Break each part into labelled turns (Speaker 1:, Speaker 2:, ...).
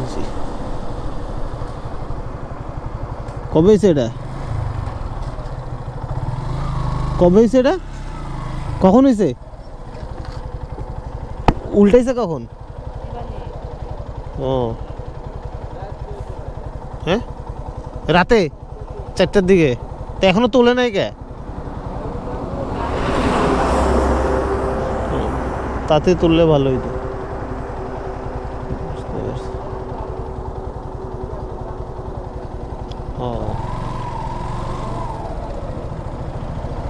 Speaker 1: Agency কবে হয়েছে এটা? কবে হয়েছে এটা? কখন হয়েছে? উল্টাইছে কখন? ও। হ্যাঁ? রাতে? চারটার দিকে? তো এখনও তোলে নাই কে? তাতে তুললে ভালো হইতো বুঝতে পারছি। ও।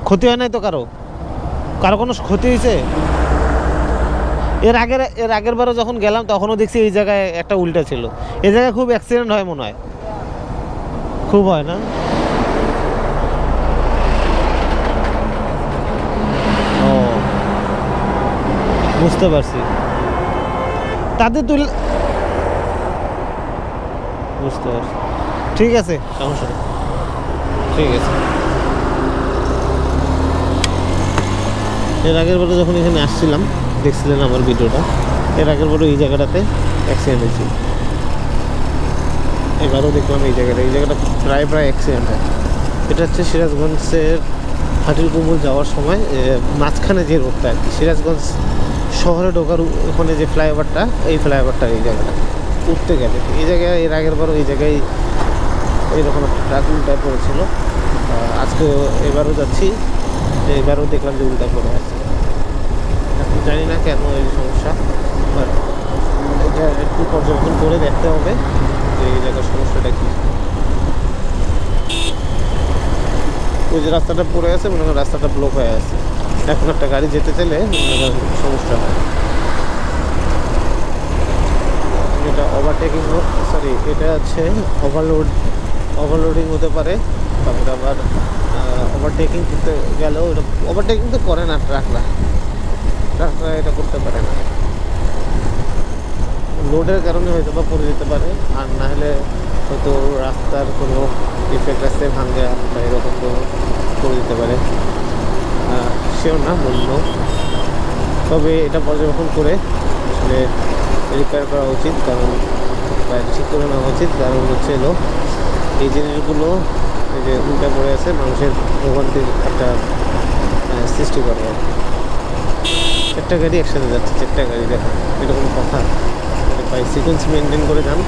Speaker 1: ক্ষতি হয় নাই তো কারও? কারও কোনো ক্ষতি হয়েছে এর আগের এর আগের বারও যখন গেলাম, তখনও দেখছি এই জায়গায় একটা উল্টা ছিল। এই জায়গায় খুব অ্যাক্সিডেন্ট হয় মনে হয়। খুব হয় না? ও। বুঝতে পারছি। তাদের তুল বুঝতে পারছি। ঠিক আছে। ঠিক আছে। এর আগের বারে যখন এখানে আসছিলাম, দেখছিলেন আমার ভিডিওটা, এর আগের বারে এই জায়গাটাতে অ্যাক্সিডেন্ট হয়েছিল। এবারও দেখলাম এই জায়গাটা। এই জায়গাটা প্রায় প্রায় অ্যাক্সিডেন্ট হয়। এটা হচ্ছে সিরাজগঞ্জের হাটির কুমুল যাওয়ার সময় মাঝখানে যে রোডটা আর কি, সিরাজগঞ্জ শহরে ঢোকার ওখানে যে ফ্লাইওভারটা এই ফ্লাইওভারটা এই জায়গাটা। উঠতে গেলে। এই জায়গায়, এর আগের বারও এই জায়গায় এইরকম একটা ট্রাক উল্টায় পড়েছিল। আজকে এবারও যাচ্ছি এবারও দেখলাম যে উল্টা পড়ে আছে। এখন জানি না কেন এই সমস্যা এটা একটু পর্যবেক্ষণ করে দেখতে হবে যে এই জায়গার সমস্যাটা কী। ওই যে রাস্তাটা পড়ে আছে, মনে হয় রাস্তাটা ব্লক হয়ে আছে। এখন একটা গাড়ি যেতে চাইলে সমস্যা হয়। এটা ওভারটেকিং সরি এটা হচ্ছে ওভারলোড ওভারলোডিং হতে পারে, তারপরে আবার ওভারটেকিং করতে গেলেও এটা ওভারটেকিং তো করে না ট্রাকরা ট্রাকরা এটা করতে পারে না। লোডের কারণে হয়তো বা পড়ে যেতে পারে, আর না হলে হয়তো রাস্তার কোনো ইফেক্ট রাস্তায় ভাঙে বা এরকম করে দিতে পারে। সেও না, মূল্য। তবে এটা পর্যবেক্ষণ করে আসলে রিপেয়ার করা উচিত, কারণ ঠিক করে নেওয়া উচিত, কারণ হচ্ছে এলো এই জিনিসগুলো এই যে উল্টা পড়ে আছে, মানুষের ভোগান্তির একটা সৃষ্টি করে। আর চারটা গাড়ি একসাথে যাচ্ছে, চারটা গাড়ি, দেখো, এরকম কথা। ভাই সিকোয়েন্স মেনটেন করে যান।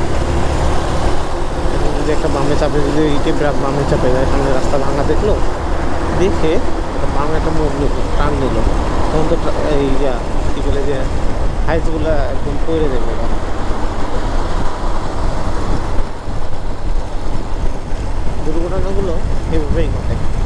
Speaker 1: যদি একটা বামে চাপে, যদি ইটে বামে চাপে যায়, সামনে রাস্তা ভাঙা দেখল, দেখে একটা বামে একটা মুখ নিল, টান নিল। তখন তো এই ইয়া, কী বলে যে হাইটগুলো একদম পড়ে দেবে ওরা। দুর্ঘটনাগুলো এভাবেই ঘটে